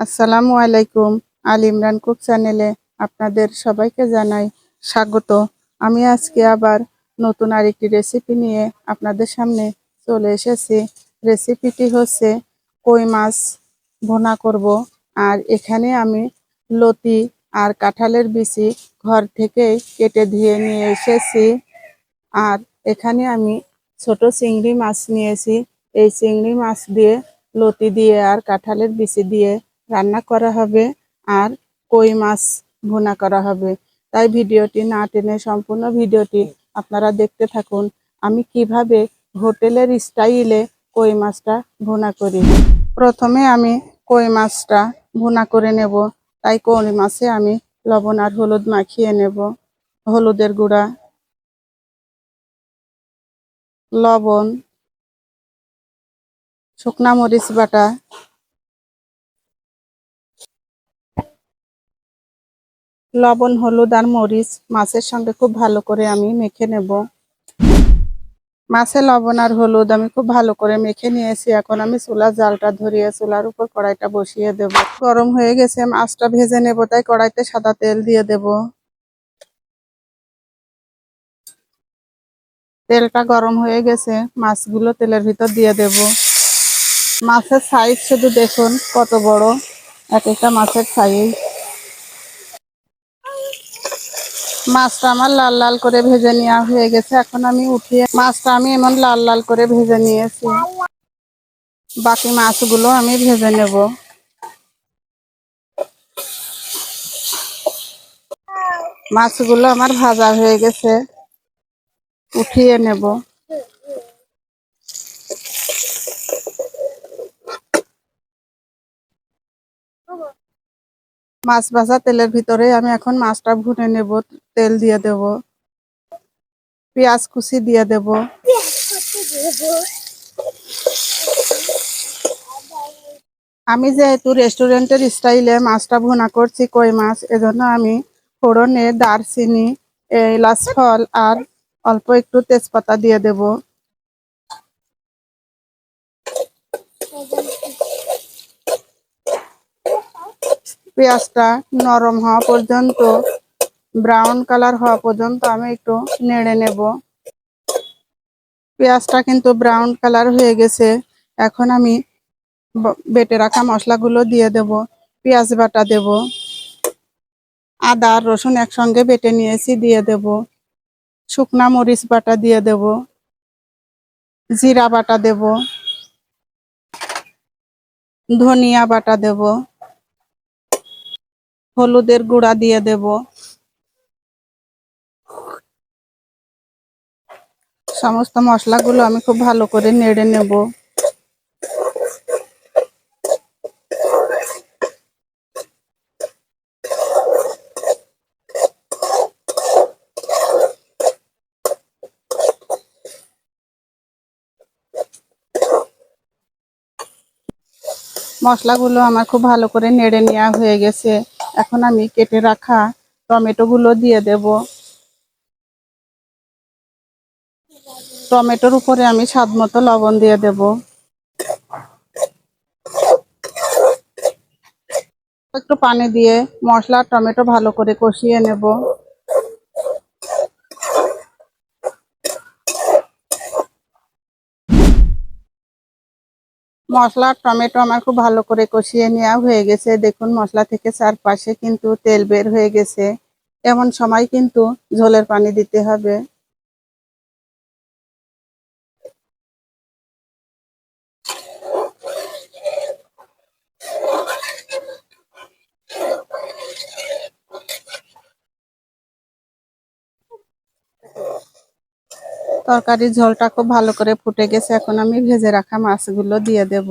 আসসালামু আলাইকুম। আল ইমরান কুক চ্যানেলে আপনাদের সবাইকে জানাই স্বাগত। আমি আজকে আবার নতুন আরেকটি রেসিপি নিয়ে আপনাদের সামনে চলে এসেছি। রেসিপিটি হচ্ছে কই মাছ ভুনা করব। আর এখানে আমি লতি আর কাঁঠালের বিচি ঘর থেকেই কেটে ধুয়ে নিয়ে এসেছি। আর এখানে আমি ছোট চিংড়ি মাছ নিয়েছি। এই চিংড়ি মাছ দিয়ে লতি দিয়ে আর কাঁঠালের বিচি দিয়ে রান্না করা হবে আর কই মাছ ভুনা করা হবে। তাই ভিডিওটি না টেনে সম্পূর্ণ ভিডিওটি আপনারা দেখতে থাকুন। আমি কীভাবে হোটেলের স্টাইলে কই মাছটা ভুনা করি? প্রথমে আমি কই মাছটা ভুনা করে নেব। তাই কই মাছে আমি লবণ আর হলুদ মাখিয়ে নেব। হলুদের গুঁড়া, লবণ, শুকনা মরিচ বাটা লবণ, হলুদ আর মরিচ মাছের সঙ্গে খুব ভালো করে আমি মেখে নেব। মাছে লবণ আর হলুদ আমি খুব ভালো করে মেখে নিয়েছি। এখন আমি চুলার জালটা ধরিয়ে চুলার উপর কড়াইটা বসিয়ে দেব। গরম হয়ে গেছে, মাছটা ভেজে নেব, তাই কড়াইতে সাদা তেল দিয়ে দেব। তেলটা গরম হয়ে গেছে, মাছগুলো তেলের ভিতর দিয়ে দেব। মাছের সাইজ শুধু দেখুন কত বড়, এক একটা মাছের সাইজ মাছটা আমার লাল লাল করে ভেজে নেওয়া হয়ে গেছে। এখন আমি উঠিয়ে মাছটা আমি এমন লাল লাল করে ভেজে নিয়েছি। বাকি মাছগুলো আমি ভেজে নেব। মাছগুলো আমার ভাজা হয়ে গেছে। উঠিয়ে নেব। মাছ ভাজা তেলের ভিতরে আমি এখন মাছটা ভুনে নেব, তেল দিয়ে দেব, পেঁয়াজ কুচি দিয়ে দেব। আমি যেহেতু রেস্টুরেন্টের স্টাইলে মাছটা ভুনা করছি, কই মাছ, এজন্য আমি ফোড়নে দারচিনি, এলাচ, ফল আর অল্প একটু তেজপাতা দিয়ে দেব। পেঁয়াজটা নরম হওয়া পর্যন্ত ব্রাউন কালার হওয়া পর্যন্ত আমি একটু নেড়ে নেব। পেঁয়াজটা কিন্তু ব্রাউন কালার হয়ে গেছে। এখন আমি বেটে রাখা মশলাগুলো দিয়ে দেব, পেঁয়াজ বাটা দেব। আদা রসুন একসঙ্গে বেটে নিয়েছি, দিয়ে দেব। শুকনা মরিচ বাটা দিয়ে দেব। জিরা বাটা দেব। ধনিয়া বাটা দেব। হলুদের গুঁড়া দিয়ে দেব। সমস্ত মশলাগুলো আমি খুব ভালো করে নেড়ে নেব। মশলাগুলো আমার খুব ভালো করে নেড়ে নেওয়া হয়ে গেছে। এখন আমি কেটে রাখা টমেটো গুলো দিয়ে দেব। টমেটোর উপরে আমি স্বাদ মতো লবণ দিয়ে দেব। একটু পানি দিয়ে মশলা টমেটো ভালো করে কষিয়ে নেব। মশলা, টমেটো আমার খুব ভালো করে কষিয়ে নেওয়া হয়ে গেছে। দেখুন, মশলা থেকে চারপাশে কিন্তু তেল বের হয়ে গেছে। এমন সময় কিন্তু ঝোলের পানি দিতে হবে। তরকারির ঝোলটা খুব ভালো করে ফুটে গেছে। এখন আমি ভেজে রাখা মাছগুলো দিয়ে দেব।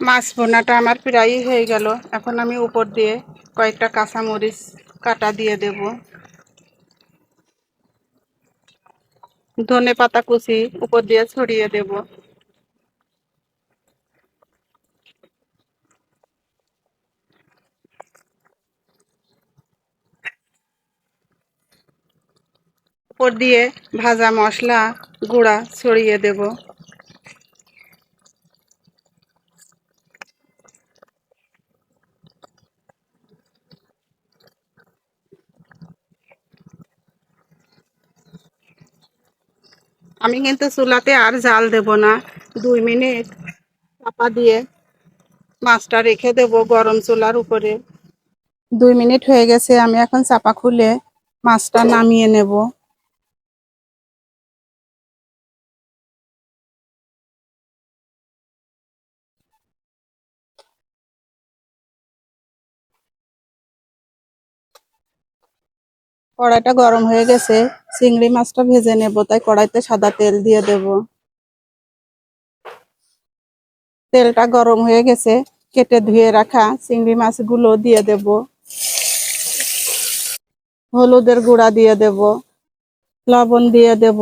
মাছ ভোনাটা আমার প্রায়ই হয়ে গেল। এখন আমি উপর দিয়ে কয়েকটা কাঁচামরিচ কাটা দিয়ে দেব। ধনে পাতা কুচি উপর দিয়ে ছড়িয়ে দেব। উপর দিয়ে ভাজা মশলা গুঁড়া ছড়িয়ে দেব। আমি কিন্তু চুলাতে আর জাল দেব না। দুই মিনিট চাপা দিয়ে মাছটা রেখে দেব গরম চুলার উপরে। দুই মিনিট হয়ে গেছে, আমি এখন চাপা খুলে মাছটা নামিয়ে নেব। কড়াইটা গরম হয়ে গেছে, চিংড়ি মাছটা ভেজে নেব, তাই কড়াইতে সাদা তেল দিয়ে দেব। তেলটা গরম হয়ে গেছে, কেটে ধুয়ে রাখা চিংড়ি মাছগুলো দিয়ে দেব। হলুদের গুঁড়া দিয়ে দেব, লবণ দিয়ে দেব।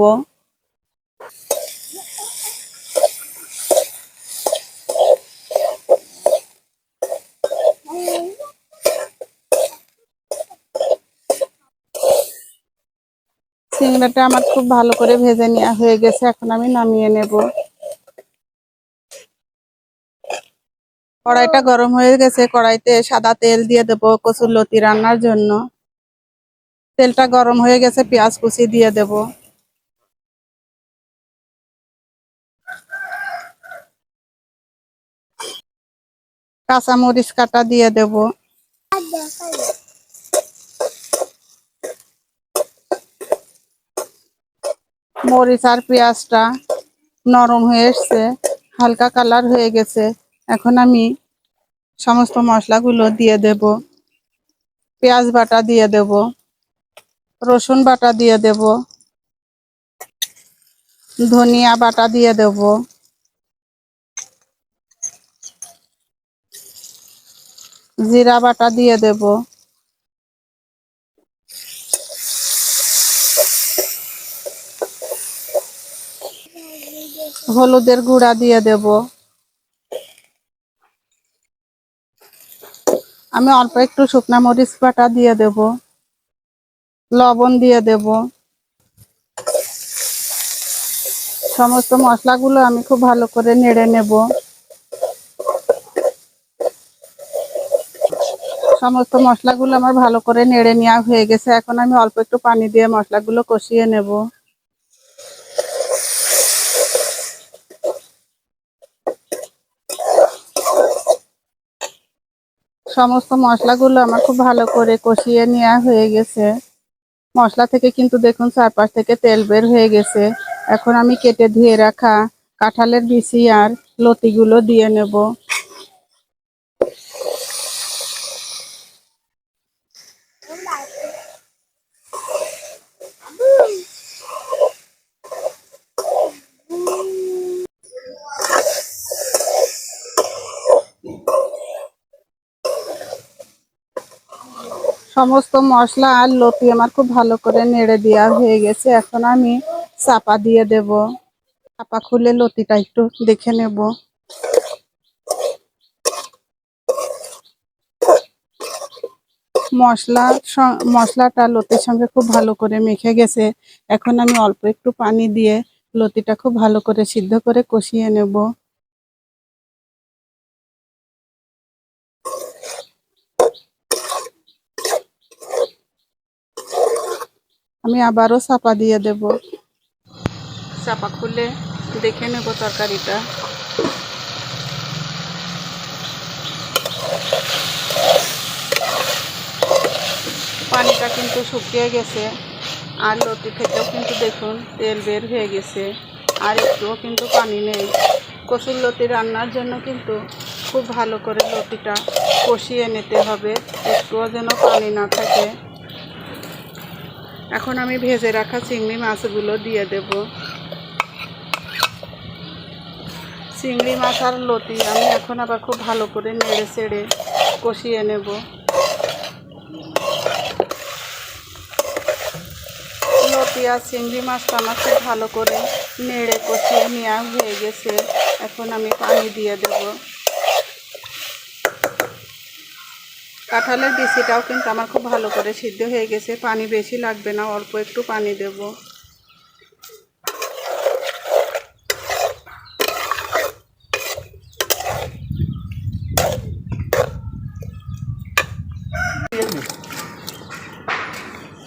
চিংড়াটা আমার খুব ভালো করে ভেজে নেওয়া হয়ে গেছে, এখন আমি নামিয়ে নেব। কড়াইটা গরম হয়ে গেছে, কড়াইতে সাদা তেল দিয়ে দেবো কচুর লতি রান্নার জন্য। তেলটা গরম হয়ে গেছে, পেঁয়াজ কুচি দিয়ে দেব। কাঁচা মরিচ কাটা দিয়ে দেব। মরিচ আর পেঁয়াজটা নরম হয়ে এসছে, হালকা কালার হয়ে গেছে। এখন আমি সমস্ত মশলাগুলো দিয়ে দেব। পেঁয়াজ বাটা দিয়ে দেব, রসুন বাটা দিয়ে দেব, ধনিয়া বাটা দিয়ে দেব। জিরা বাটা দিয়ে দেব। হলুদের গুঁড়া দিয়ে দেব। আমি অল্প একটু শুকনা মরিচ বাটা দিয়ে দেব। লবণ দিয়ে দেব। সমস্ত মশলাগুলো আমি খুব ভালো করে নেড়ে নেব। সমস্ত মশলাগুলো আমার ভালো করে নেড়ে নেওয়া হয়ে গেছে। এখন আমি অল্প একটু পানি দিয়ে মশলাগুলো কষিয়ে নেব। সমস্ত মশলাগুলো আমার খুব ভালো করে কষিয়ে নেওয়া হয়ে গেছে। মশলা থেকে কিন্তু দেখুন চারপাশ থেকে তেল বের হয়ে গেছে। এখন আমি কেটে ধুয়ে রাখা কাঁঠালের বিচি আর লতিগুলো দিয়ে নেব। সমস্ত মশলা আর লতি আমার খুব ভালো করে নেড়ে দেওয়া হয়ে গেছে। এখন আমি চাপা দিয়ে দেব। চাপা খুলে লতিটা একটু দেখে নেব। মশলা মশলাটা লতির সঙ্গে খুব ভালো করে মেখে গেছে। এখন আমি অল্প একটু পানি দিয়ে লতিটা খুব ভালো করে সিদ্ধ করে কষিয়ে নেব। আমি আবারও চাপা দিয়ে দেব। চাপা খুলে দেখে নেব তরকারিটা। পানিটা কিন্তু শুকিয়ে গেছে। আর লতি থেকেও কিন্তু দেখুন তেল বের হয়ে গেছে। আর একটুও কিন্তু পানি নেই। কচুর লতি রান্নার জন্য কিন্তু খুব ভালো করে লতিটা কষিয়ে নিতে হবে। একটুও যেন পানি না থাকে। এখন আমি ভেজে রাখা চিংড়ি মাছগুলো দিয়ে দেব। চিংড়ি মাছ আর লতি আমি এখন আবার খুব ভালো করে নেড়ে চেড়ে কষিয়ে নেব। লতি পেঁয়াজ চিংড়ি মাছটা আমার খুব ভালো করে নেড়ে কষিয়ে নেওয়া হয়ে গেছে। এখন আমি পানি দিয়ে দেব। কাঁঠালের বিচিটাও কিন্তু আমার খুব ভালো করে সিদ্ধ হয়ে গেছে। পানি বেশি লাগবে না, অল্প একটু পানি দেব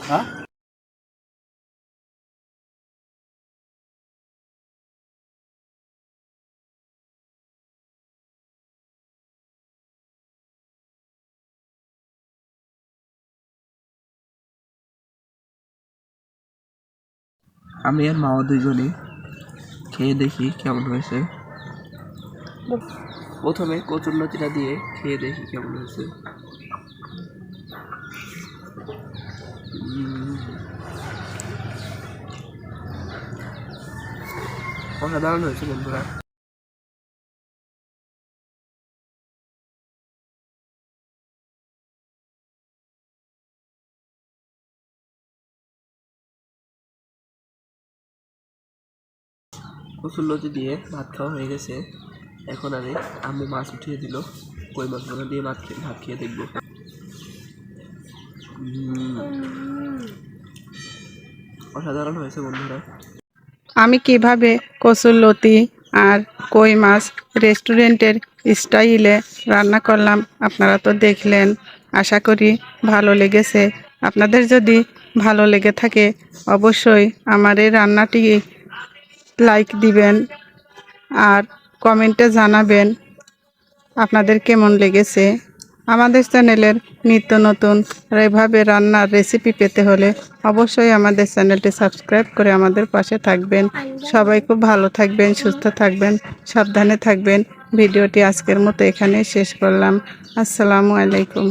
হ্যাঁ আমি আর মামা দুজনে খেয়ে দেখি কেমন হয়েছে। প্রথমে কচুর লতিটা দিয়ে খেয়ে দেখি কেমন হয়েছে। অসাধারণ হয়েছে বন্ধুরা। কচুর লতি দিয়ে ভাত খাওয়া হয়ে গেছে, এখন আমি আম্মু মাছ উঠিয়ে দিল, কই মাছগুলো দিয়ে ভাত খেয়ে ভাত খেয়ে দেখব। অসাধারণ হয়েছে বন্ধুরা। আমি কীভাবে কচুর লতি আর কই মাছ রেস্টুরেন্টের স্টাইলে রান্না করলাম, আপনারা তো দেখলেন। আশা করি ভালো লেগেছে। আপনাদের যদি ভালো লেগে থাকে, অবশ্যই আমার এই রান্নাটি লাইক দিবেন আর কমেন্টে জানাবেন আপনাদের কেমন লেগেছে। আমাদের চ্যানেলের নিত্য নতুন এভাবে রান্নার রেসিপি পেতে হলে অবশ্যই আমাদের চ্যানেলটি সাবস্ক্রাইব করে আমাদের পাশে থাকবেন। সবাই খুব ভালো থাকবেন, সুস্থ থাকবেন, সাবধানে থাকবেন। ভিডিওটি আজকের মতো এখানেই শেষ করলাম। আসসালামু আলাইকুম।